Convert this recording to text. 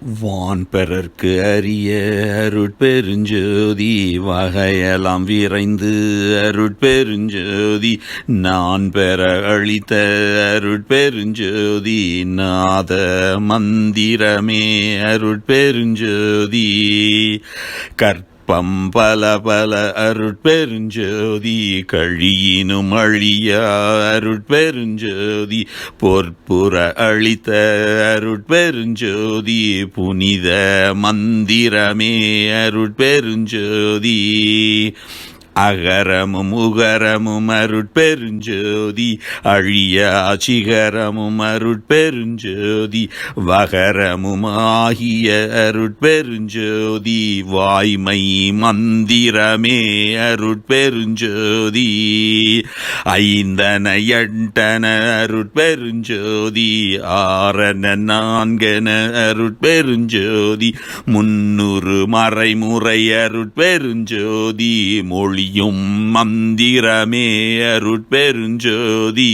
வான்பெறற்கு அரிய அருட்பெருஞ்சோதி வகையெல்லாம் விரைந்து அருட்பெருஞ்சோதி நான் பெற அளித்த அருட்பெருஞ்சோதி நாத மந்திரமே அருட்பெருஞ்சோதி. கற் பம்பல பல அருட்பெருஞ்சோதி கழியினும் அழிய அருட்பெருஞ்சோதி பொற்புற அழித்த அருட்பெருஞ்சோதி புனித மந்திரமே அருட்பெருஞ்சோதி. அகரமும் உகரமும் அருட்பெருஞ்சோதி அழிய அச்சிகரமும் அருட்பெருஞ்சோதி வகரமும் ஆகிய அருட்பெருஞ்சோதி வாய்மை மந்திரமே அருட்பெருஞ்சோதி ஐந்தன எட்டன அருட்பெருஞ்சோதி ஆறன நான்கன அருட்பெருஞ்சோதி முன்னூறு மறைமுறை அருட்பெருஞ்சோதி மொழி செய்யும் மந்திரமே அருட்பெருஞ்சோதி.